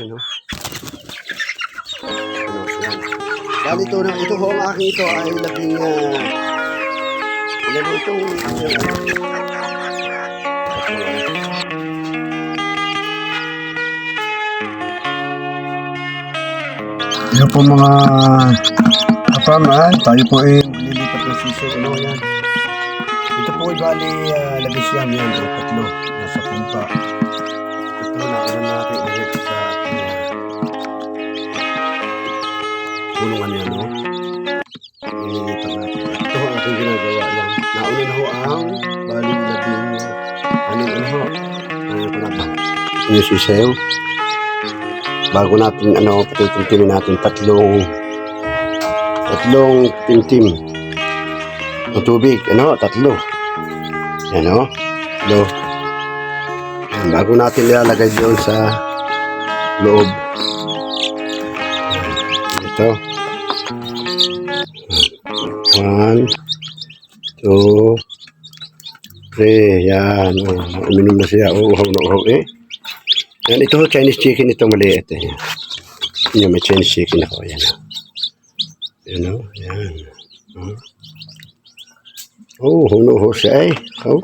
Ano? Ano, yan. Bali ito, na- ito ho, ang aking ito ay labing, ah, ilan ho itong, Ano po mga kapama, tayo po ay lilipat ng sisi. Ano yan? Ito po ay bali uh, labis yan yan. Tatlo. Nasa pumpa. Ito na ano natin ulit Nililipat natin. Ito ang ating ginagawa na ho ang bali labing uh, ano ano ho. Ano ba? Yung sisayo bago natin ano patitimtimin natin tatlong tatlong timtim ng tubig ano tatlo yan o tatlo yan, bago natin ilalagay doon sa loob Yan, ito one two three yan o, uminom na siya oh, uhaw na uhaw eh yan, ito Chinese chicken ito maliit eh. Yan, may Chinese chicken ako. Yan. Yan o. Yan. Oh, huno ho siya eh. Oh.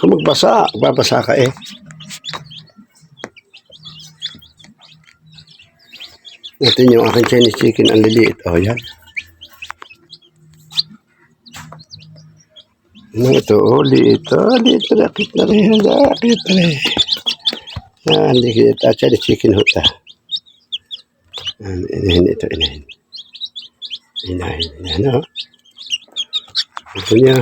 Huwag magbasa. Babasa ka eh. Natin yung aking Chinese chicken ang liliit. Oh, yan. Ano ito? Oh, liit. Oh, liit. Rakit na rin. Rakit na rin. Ah, hindi kita cari chicken huta. Inahin ito, inahin. Inahin, inahin, no? Ito niya.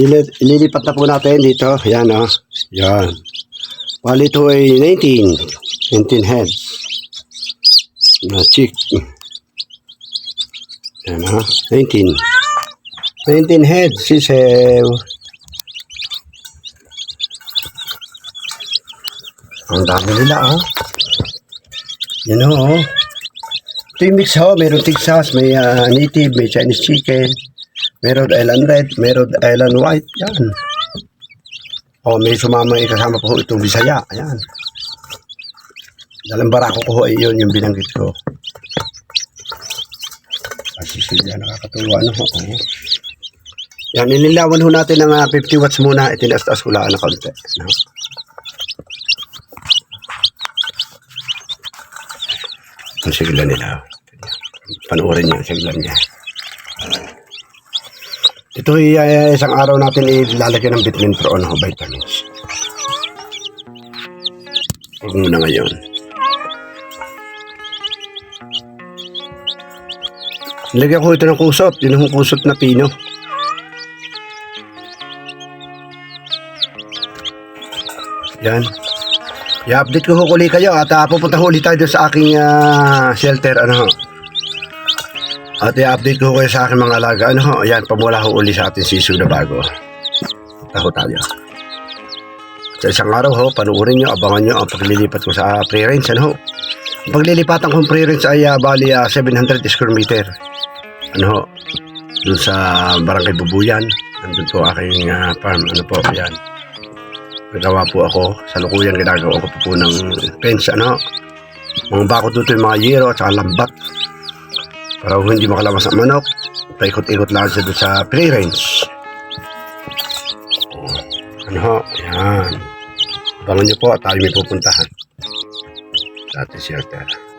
Ili- Ililipat na po natin dito. Yan, oh. Yan. Bali ito ay 19. 19 heads. Na chick. Yan ha. 19. 19 heads. Sisew. Ang dami nila ah. Yan ho. oh. Ito yung mix ho. Meron Texas, may ah, native, may Chinese chicken. Meron Island Red, meron Island White. Yan. Oh, may sumama yung kasama po itong Bisaya. Ayan. Dalang barako ko ay yun yung binanggit ko. Kasi sila nakakatuwa ano ho. Oh. Yan, nililawan ho natin ng ah, 50 watts muna. Itinaas-taas ko lang na konti. No? Ang sigla nila. Panoorin niyo ang sigla niya. Ito ah, isang araw natin ilalagyan ng vitamin pro ano, vitamins. Huwag muna ngayon. Nilagyan ko ito ng kusot. Yun yung kusot na pino. Yan. I-update ko ho uli kayo at uh, pupunta ho ulit tayo sa aking ah, shelter. Ano ho. At i-update ko kayo sa aking mga alaga. Ano ho. Yan. Pamula ho uli sa ating sisu na bago. Taho tayo. Sa isang araw ho, panuorin nyo, abangan nyo ang paglilipat ko sa pre-range. Ano ho. Ang paglilipatan kong pre-range ay ah, bali ah, 700 square meter ano ho, dun sa Barangay Bubuyan. Nandun po aking ah, farm. Ano po, yan. Nagawa po ako. Sa lukuyan, ginagawa ko po po ng fence, ano. Mga bakod dito yung mga yero at saka lambat. Para hindi makalamas ang manok. Paikot-ikot lang siya sa play range. Ano ho, yan. Abangan niyo po at tayo may pupuntahan. Sa ating shelter.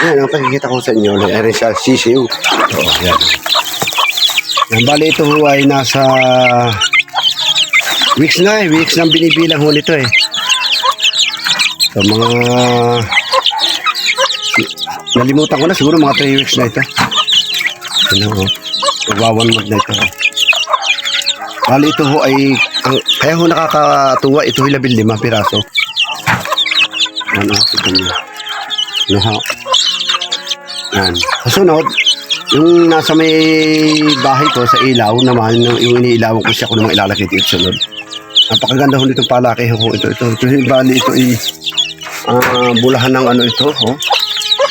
Ayan, ang pakikita ko sa inyo, ay sa sisiw. Oh, yan. Yan, bali ito ho ay nasa weeks na eh. Weeks nang binibilang ho nito eh. So, mga nalimutan ko na siguro mga 3 weeks na ito. Ano ho. Magwawan month na ito. Bali ito ho ay ang, kaya ho nakakatuwa ito ay labil lima piraso. Ano, niyo. Ano ho. Yan. Kasunod, yung nasa may bahay ko sa ilaw naman, yung, yung iniilawan ko siya kung naman ilalagay dito sunod. Napakaganda ho nitong palaki ho ito. Ito, ito, ito bali ito ay ah, bulahan ng ano ito. Ho.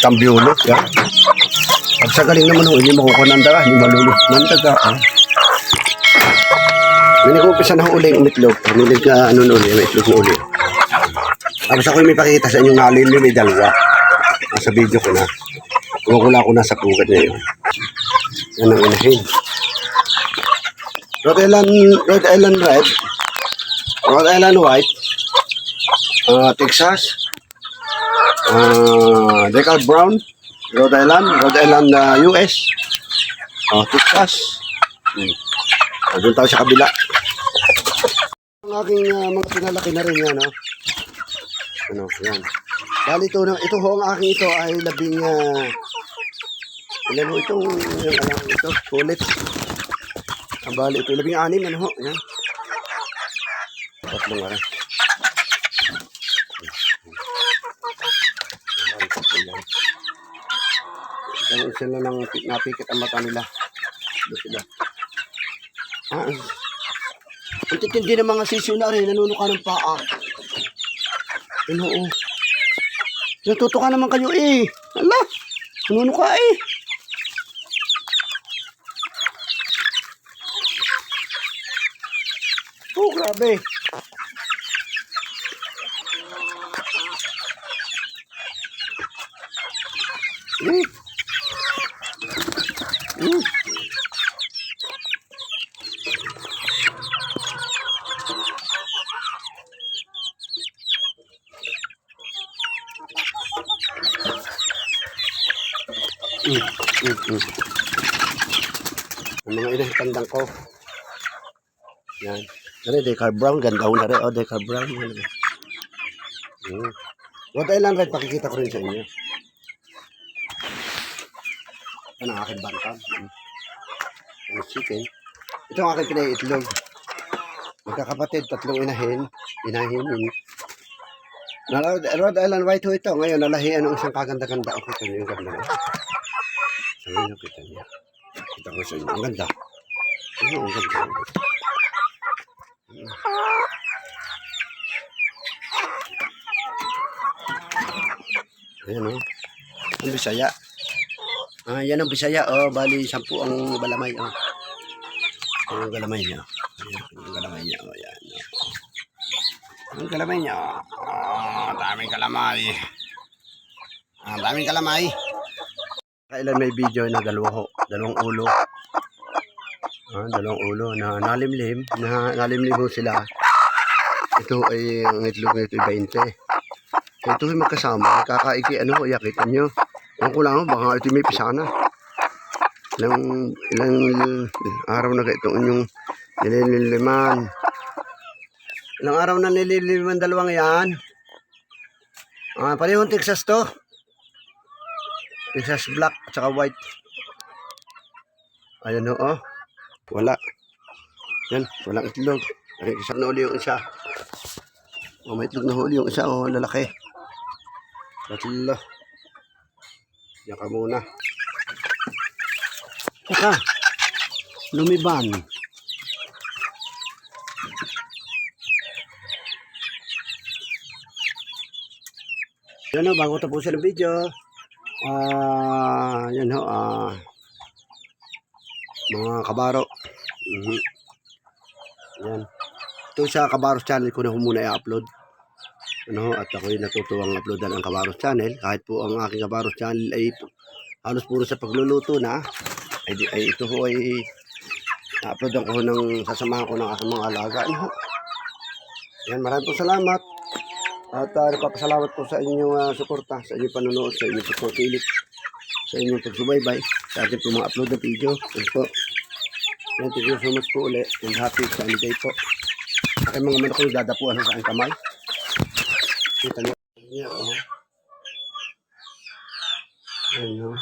kambyulo. Yan. Pag sa galing naman, oh, hindi makukuha ng daga, hindi malulot ng daga. Ah. May nag-umpisa na uli yung itlog. Pamilig ka, ano na uli, may itlog na uli. Tapos ako may pakita sa inyong nalim yun, may dalawa. Nasa video ko na. Kumakula ko na sa pugat ngayon. Yan ang inahin. Rhode Island, Rhode Island Red, Rhode Island White, ah, Texas, ah, Decal Brown, Rhode Island, Rhode Island ah, US, oh, Texas. Hmm. Doon tayo sa kabila. Ang aking ah, mga pinalaki na rin yan, no? Ano, yan. Bali ito, ito ho, ang aking ito ay labing, ah, ilan ho itong, yung, ano, ito, kulit. Ang bali ito, labing anim, ano ho, yan. Tatlong yan. Ganun sila nang napikit ang mata nila. Doon sila. Ah, ang titindi ng mga sisyo na rin, nanunuka ng paa. Ano, oo. Natuto ka naman kayo eh. Ala, nanunuka eh. Grabe. Mm. Mm. Mm, mm, mm. Ang mga inang tandang ko. Yan. Ano, Decar Brown. Ganda ho na rin. Oh, Decar Brown. Mm. Rhode Island Red, pakikita ko rin sa inyo. Ano ang aking bantang. Mm. Ang chicken. Ito ang aking pinaiitlog. Magkakapatid, tatlong inahin. Inahin yun. Na Rhode Island White ho ito. Ngayon, nalahian ng isang kaganda-ganda. Okay, ito yung ganda na. Yun yung kita niya. Kita ko sa inyo. Ang ganda. Ano, ang ganda. Ayan o. Ang Bisaya. Ah, yan ang Bisaya. Oh, bali, sampu ang balamay. Oh. Ang galamay niya. Ayan, ang galamay niya. Oh, yan. Oh. Ang galamay niya. Oh, daming kalamay. Ang daming kalamay. Kailan may video na dalawa dalawang ulo. Ah, dalawang ulo na nalimlim, na nalimlim ho sila. Ito ay ang itlog nito ay 20. So, ito ay magkasama, kakaiki ano ho, yakita nyo. Ang kulang ho, baka ito may pisana. Ilang, ilang araw na itong inyong nilililiman. Ilang araw na nilililiman dalawang yan. Ah, parehong Texas to. Texas black at saka white. Ayan o, oh. Wala. Yan, walang itlog. Isa na uli yung isa. Oh, may itlog na huli yung isa, oh, lalaki. Tatlo. Yan ka muna. Saka, lumiban. Yan o, bago tapusin ang video. Ah, yan ho, ah, mga kabaro. Mhm. Yan. Ito sa Kabaros channel ko na muna i-upload. Ano at ako'y natutuwang uploadan ang Kabaros channel. Kahit po ang aking Kabaros channel ay halos puro sa pagluluto na. Ay, ay ito ho ay na-uploadan ko ng sasamahan ko ng aking mga alaga. Ano. Yan, maraming po salamat. At uh, nagpapasalamat po sa inyong uh, suporta, sa inyong panonood, sa inyong pagpapilit, sa inyong pagsubaybay, sa ating mga upload na video. Yan po. Yan, thank you so much po ulit. And happy sunny day po. Aking mga manok ko dadapuan sa aking kamay. Kita niyo. Yan, oh. Ayun, no.